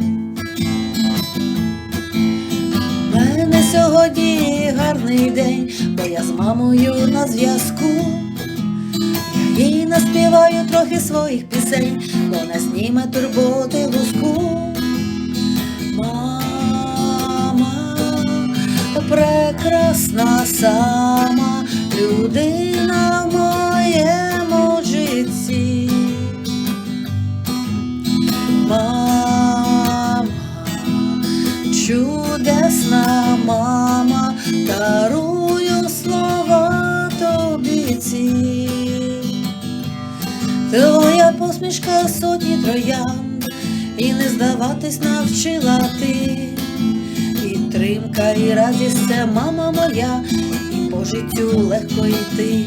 У мене сьогодні гарний день, бо я з мамою на зв'язку. Їй наспіваю трохи своїх пісень, вона зніме турботи луску. Мама, прекрасна сама людина чудесна мама, дарую слова тобі ці. Твоя посмішка сотні троянд, і не здаватись навчила ти. Підтримка і радість це мама моя, і по життю легко йти.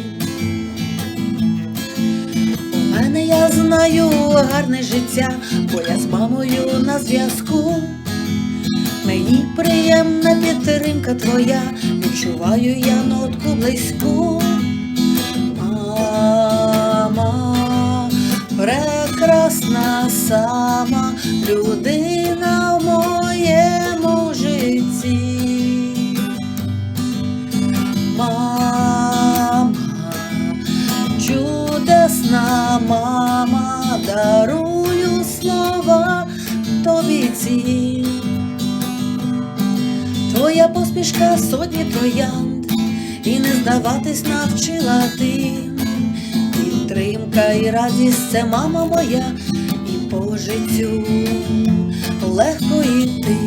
У мене я знаю гарне життя, бо я з мамою на зв'язку. Мені приємна підтримка твоя, відчуваю я нотку близьку. Мама, прекрасна сама людина в моєму житті. Мама, чудесна мама, дарую слова тобі ці. Твоя посмішка сотні троянд, і не здаватись навчила ти. Підтримка і радість це мама моя, і по життю легко йти.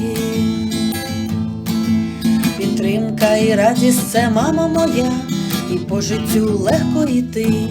Підтримка і радість це мама моя, і по життю легко йти.